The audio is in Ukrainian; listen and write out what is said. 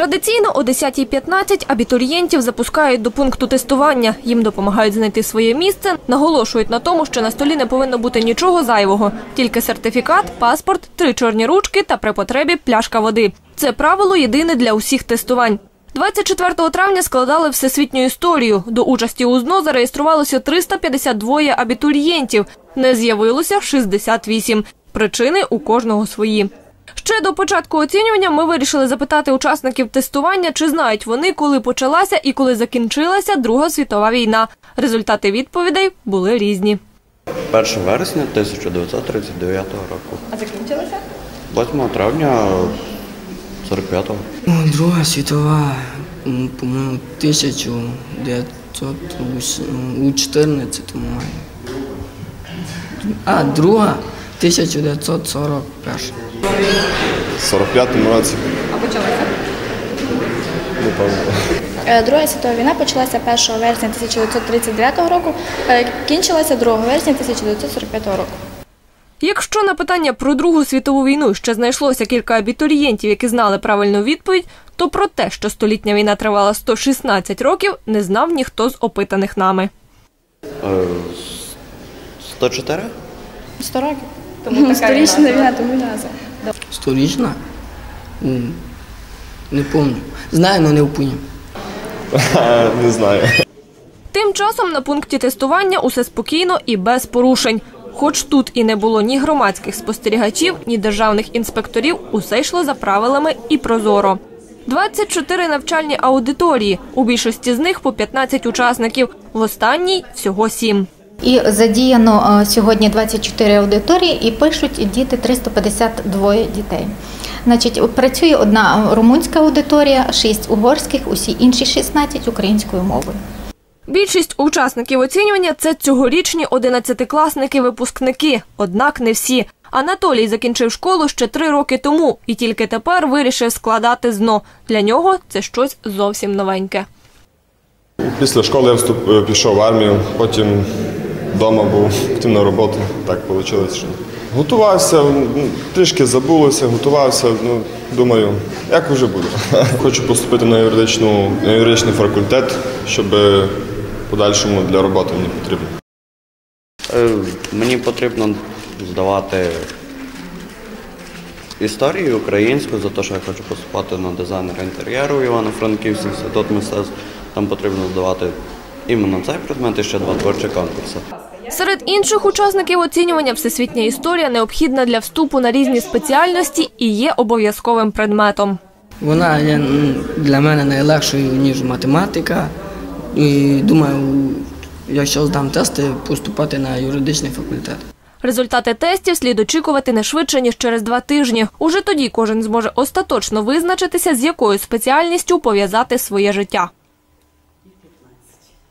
Традиційно о 10.15 абітурієнтів запускають до пункту тестування. Їм допомагають знайти своє місце, наголошують на тому, що на столі не повинно бути нічого зайвого, тільки сертифікат, паспорт, три чорні ручки та при потребі пляшка води. Це правило єдине для усіх тестувань. 24 травня складали всесвітню історію. До участі у ЗНО зареєструвалося 352 абітурієнтів. Не з'явилося 68. Причини у кожного свої. Ще до початку оцінювання ми вирішили запитати учасників тестування, чи знають вони, коли почалася і коли закінчилася Друга світова війна. Результати відповідей були різні. 1 вересня 1939 року. А закінчилася? 8 травня 45-го. Ну, Друга світова, по-моєму, 1914 маю. А, друга 1941. В 45-му році. А почалася? Не пам'ятаю. Е, Друга світова війна почалася 1 вересня 1939 року, е, кінчилася 2 вересня 1945 року. Якщо на питання про Другу світову війну ще знайшлося кілька абітурієнтів, які знали правильну відповідь, то про те, що столітня війна тривала 116 років, не знав ніхто з опитаних нами. Е, 104? 100 років. Тому Сторічна війна, тому назва. Сторічна? Не пам'ятаю. Знаю, але не впевнений. Не знаю. Тим часом на пункті тестування усе спокійно і без порушень. Хоч тут і не було ні громадських спостерігачів, ні державних інспекторів, усе йшло за правилами і прозоро. 24 навчальні аудиторії. У більшості з них по 15 учасників. В останній всього 7. І задіяно е, сьогодні 24 аудиторії і пишуть діти 352 дітей. Значить, працює одна румунська аудиторія, 6 угорських, усі інші 16 українською мовою. Більшість учасників оцінювання це цьогорічні одинадцятикласники-випускники, однак не всі. Анатолій закінчив школу ще три роки тому і тільки тепер вирішив складати ЗНО. Для нього це щось зовсім новеньке. Після школи я вступ, е, пішов в армію, потім вдома був, потім на роботу. Так вийшло. Що... Готувався, трішки забулося, готувався. Ну, думаю, як вже буде. Хочу поступити на, юридичну, на юридичний факультет, щоб подальшому для роботи мені потрібно. Е, Мені потрібно здавати історію українську за те, що я хочу поступати на дизайнера інтер'єру в Івано-Франківський інститут мистецтв. Там потрібно здавати іменно цей предмет і ще два творчі конкурси. Серед інших учасників оцінювання всесвітня історія необхідна для вступу на різні спеціальності і є обов'язковим предметом. Вона є для мене найлегшою, ніж математика. І думаю, якщо здам тести, поступати на юридичний факультет. Результати тестів слід очікувати не швидше ніж через два тижні. Уже тоді кожен зможе остаточно визначитися, з якою спеціальністю пов'язати своє життя.